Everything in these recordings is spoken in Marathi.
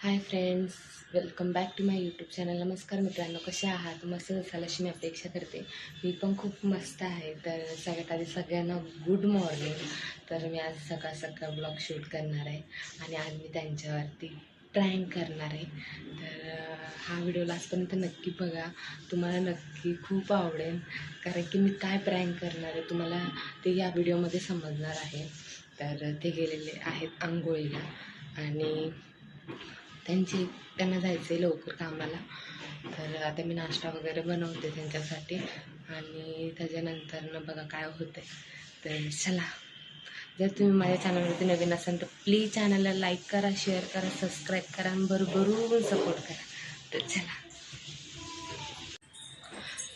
Hi friends welcome back to my YouTube channel. नमस्कार मित्रांनो कसे आहात? मस्त असाल अशी मी अपेक्षा करते. मी पण खूप मस्त आहे. तर सगळ्यात आधी सगळ्यांना गुड मॉर्निंग तर मी आज सकाळ सकाळ ब्लॉग शूट करणार आहे आणि आज मी त्यांच्यावरती प्रँक करणार आहे. तर हा व्हिडिओ लास्टपर्यंत नक्की बघा. तुम्हाला नक्की खूप आवडेल. कारण की मी काय प्रँक करणार आहे तुम्हाला ते या व्हिडिओमध्ये समजणार आहे. तर ते गेलेले आहेत आंघोळीला. आणि त्यांची त्यांना जायचं आहे लवकर कामाला. तर आता मी नाश्ता वगैरे बनवते त्यांच्यासाठी आणि त्याच्यानंतर बघा काय होतं तर चला. जर तुम्ही माझ्या चॅनलवरती नवीन असाल तर प्लीज चॅनलला लाईक करा शेअर करा सबस्क्राईब करा आणि भरभरून सपोर्ट करा. तर चला.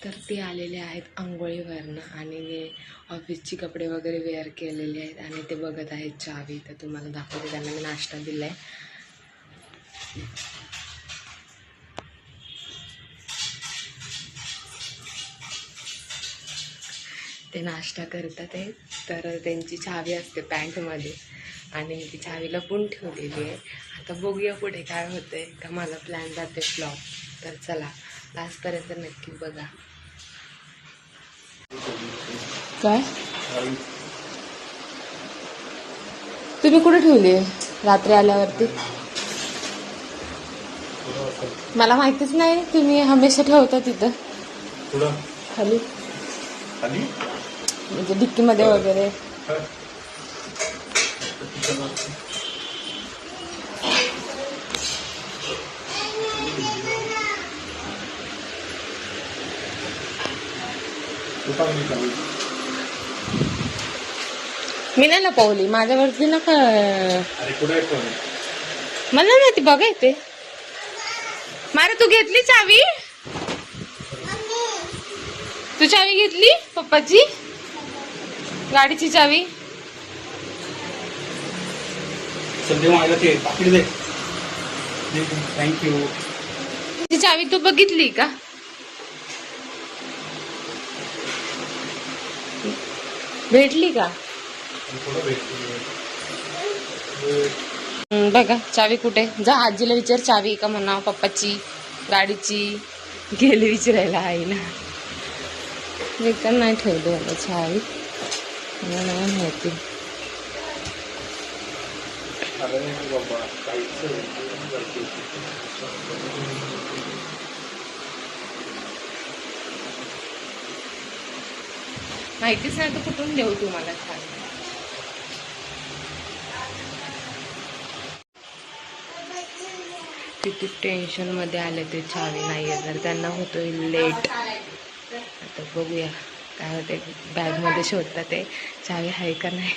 तर ते आलेले आहेत आंघोळीवरनं आणि ऑफिसची कपडे वगैरे वेअर केलेले आहेत आणि ते बघत आहेत चावी. तर तुम्हाला दाखवते त्यांना मी नाश्ता दिला आहे ते नाश्ता करतात आहे तर त्यांची चावी असते पॅन्टमध्ये आणि ती चावी लपून ठेवलेली आहे. आता बघूया पुढे काय होतंय. का माझा प्लॅन जाते फ्लॉप तर चला लास्टपर्यंत नक्की बघा. काय? तुम्ही कुठे ठेवली आहे? रात्री आल्यावरती? मला माहितीच नाही तुम्ही हमेशा ठेवता तिथं. खाली. खाली? म्हणजे डिक्कीमध्ये वगैरे. मी नाही लपवली. माझ्यावरती ना कुठे आहे फोन मला नाही माहिती. बघा येते मारे तू घेतली चावी? तू चावी घेतली पप्पाची? गाडीची चावी? थँक्यू चावी तू बघितली का? भेटली का? हम्म, बघा चावी कुठे? जा आजीला विचार चावी का म्हणा पप्पाची गाडीची. गेली विचारायला आईला. मी तर नाही ठेवली मला चावी. नाही माहिती. माहितीच नाही तर कुठून देऊ तुम्हाला चावी? किती टेन्शनमध्ये आले ते चावी नाही आहे तर त्यांना होतोय लेट आता बघूया. काय होते बॅगमध्ये शोधतात ते. चावी आहे का नाही?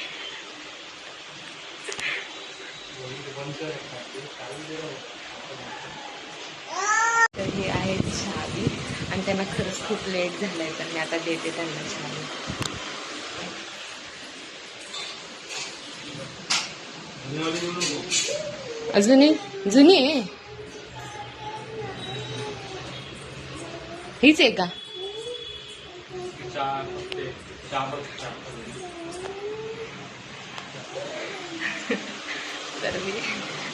तर हे आहे चावी. आणि त्यांना खरंच खूप लेट झालंय तर मी आता देते त्यांना चावी. अजूनही? जुनी? हीच आहे. का तर मी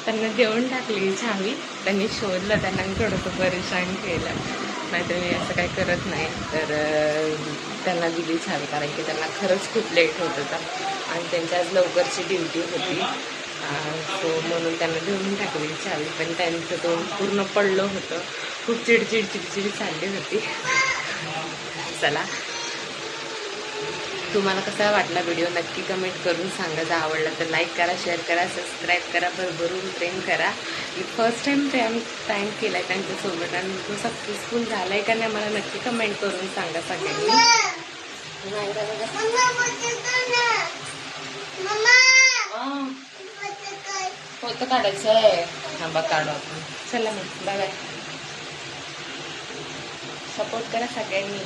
त्यांना देऊन टाकली छावी त्यांनी शोधलं त्यांना मी थोडंसं परेशान केलं. नाहीतर मी असं काही करत नाही. तर त्यांना दिली छावी कारण की त्यांना खरंच खूप लेट होत होता. आणि त्यांची आज लवकरची ड्युटी होती. सो म्हणून त्यांना देऊन टाकली चावी पण त्यांचं तो पूर्ण पडलं होतं. खूप चिडचिड चिडचिड चालली होती. चला. तुम्हाला कसा वाटला व्हिडिओ नक्की कमेंट करून सांगा. जर आवडला तर लाईक करा शेअर करा सबस्क्राईब करा भरभरून प्रेम करा. मी फर्स्ट टाईम प्रेम टाईम केला आहे त्यांच्यासोबत आणि तो सक्सेसफुल झाला आहे का नाही मला नक्की कमेंट करून सांगा सगळ्यांनी. होतं काढायचं आहे थांबा काढू आपण. चला मग बाय बाय सपोर्ट करा सगळ्यांनी.